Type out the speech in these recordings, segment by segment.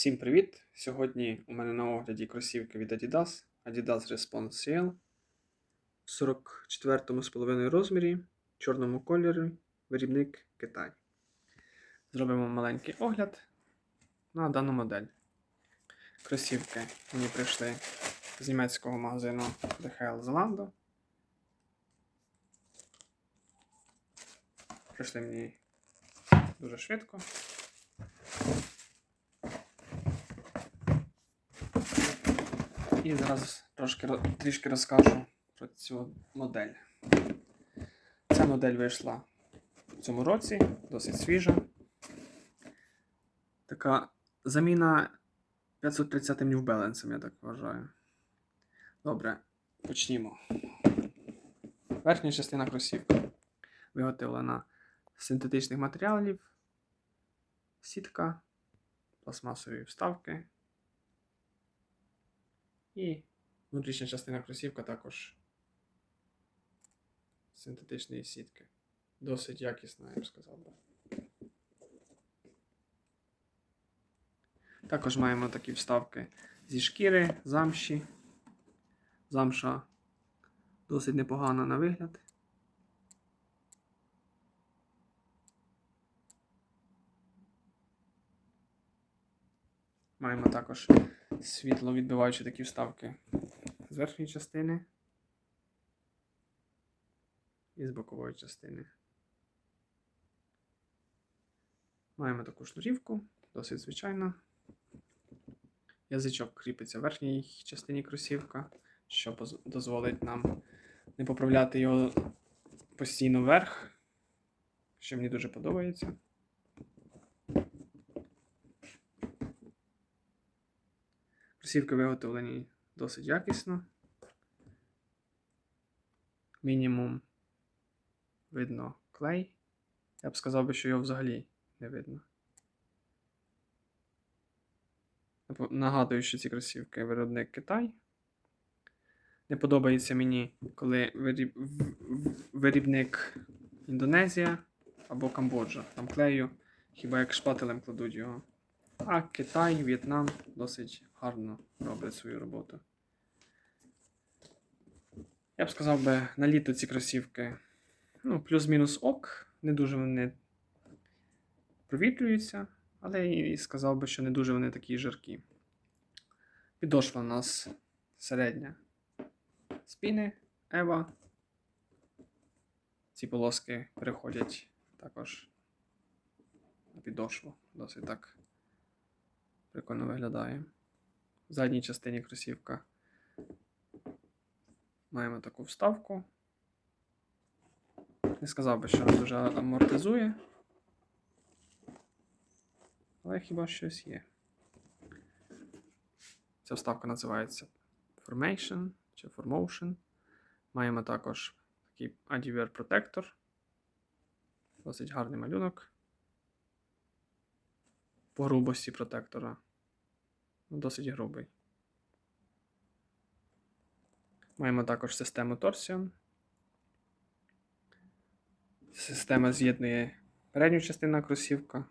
Всім привіт! Сьогодні у мене на огляді кросівки від Adidas Adidas Response CL в 44 з половиною розмірі, чорному кольорі, виробник Китай. Зробимо маленький огляд на дану модель. Кросівки мені прийшли з німецького магазину DHL Zalando. Прийшли мені дуже швидко. І зараз трошки трішки розкажу про цю модель. Ця модель вийшла в цьому році, досить свіжа. Така заміна 530 New Balance, я так вважаю. Добре, почнімо. Верхня частина кросівки виготовлена з синтетичних матеріалів, сітка, пластмасові вставки. І внутрішня частина кросівка також синтетичної сітки. Досить якісна, я б сказав би. Також маємо такі вставки зі шкіри, замші. Замша досить непогана на вигляд. Маємо також світло відбиваючи такі вставки з верхньої частини і з бокової частини. Маємо таку шнурівку, досить звичайна. Язичок кріпиться в верхній частині кросівка, що дозволить нам не поправляти його постійно вверх, що мені дуже подобається. Кросівки виготовлені досить якісно. Мінімум видно клей. Я б сказав що його взагалі не видно. Нагадую, що ці кросівки виробник Китай. Не подобається мені, коли виріб... в- в- Індонезія або Камбоджа. Там клею, хіба як шпателем кладуть його. А Китай, В'єтнам досить гарно роблять свою роботу. Я б сказав би, на літо ці кросівки ну, плюс-мінус ок. Не дуже вони провітрюються, але і сказав би, що не дуже вони такі жаркі. Підошва у нас середня. Спіни, Ева. Ці полоски переходять також на підошву. Досить так прикольно виглядає. В задній частині кросівка маємо таку вставку. Не сказав би, що вона дуже амортизує. Але хіба щось є. Ця вставка називається Formation чи Formotion. Маємо також такий Antiwear Protector. Досить гарний малюнок. По грубості протектора. Ну, Досить грубий. Маємо також систему Torsion. Система з'єднує передню частину кросівка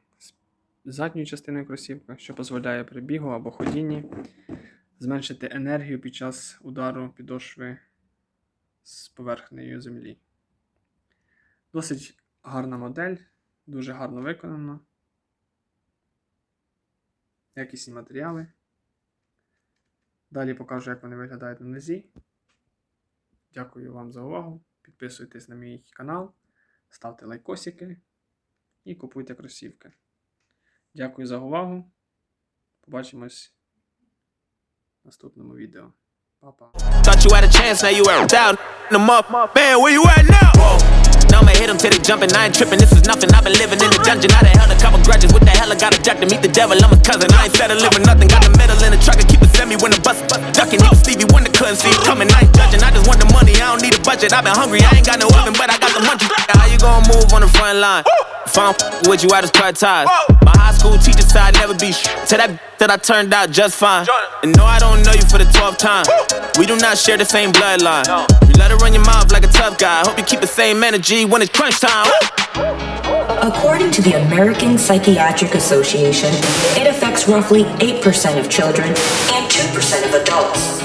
з задньою частиною кросівка, що дозволяє при бігу або ходінні зменшити енергію під час удару підошви з поверхнею землі. Досить гарна модель, дуже гарно виконана. Якісні матеріали. Далі покажу, як вони виглядають на нозі. Дякую вам за увагу. Підписуйтесь на мій канал, ставте лайкосики і купуйте кросівки. Дякую за увагу. Побачимось в наступному відео. Thought you had a chance, now you out down them up. Man, where you at now? Now I'ma hit them till they jumping. I ain't tripping, this is nothing. I've been living in the dungeon. I done held a couple grudges. What the hell? I got a jack to meet the devil. I'm a cousin. I ain't settling for nothing. Got the metal in the truck. I keep it semi when the bus ducking. Even Stevie Wonder couldn't see it coming. I ain't judging. I just want the money. I don't need a budget. I've been hungry. I ain't got no oven, but I got the munchies. How you gonna move on the front line? If I do with you, I just cut ties. My high school teacher said I'd never be shit. Tell that that I turned out just fine. And no, I don't know you for the 12th time. We do not share the same bloodline. You let it run your mouth like a tough guy. Hope you keep the same energy when it's crunch time. According to the American Psychiatric Association, it affects roughly 8% of children and 2% of adults.